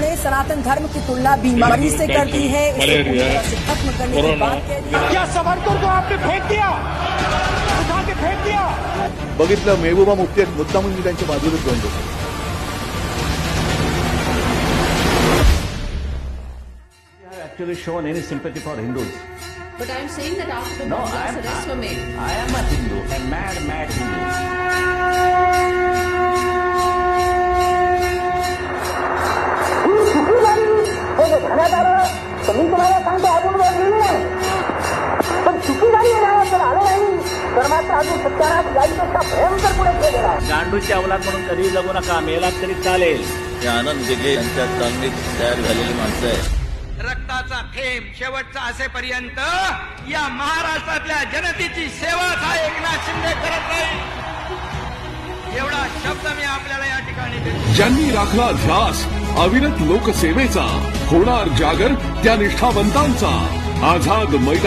उन्होंने सनातन धर्म की तुलना बीमारी से कर दी है इसे पूरी तरह से खत्म करने की बात कह दी है क्या सावरकर को आपने फेंक दिया उठा के फेंक दिया बघितलं मेहबूबा मुफ्ती आहेत मुद्दामून मी त्यांच्या जाऊन बसलो have actually shown any sympathy for Hindus. But I'm saying that after the No, I'm, arrests were made, I am a Hindu, a mad, mad तर मात्र अजून सत्यानाश याईपेक्षा भयंकर पुढे गेलेला आहे. गांडूची अवलाद म्हणून कधीही जगू नका मेलात तरी चालेल. हे आनंद दिघे यांच्या तयार झालेली माणसं आहे रक्ताचा थेंब शेवटचा असेपर्यंत या महाराष्ट्रातल्या जनतेची सेवाच हा एकनाथ शिंदे करत राहील. एवढा शब्द मी आपल्याला या ठिकाणी देतो. ज्यांनी राखला ध्यास अविरत लोकसेवेचा होणार जागर त्या निष्ठावंतांचा. आझाद मैदान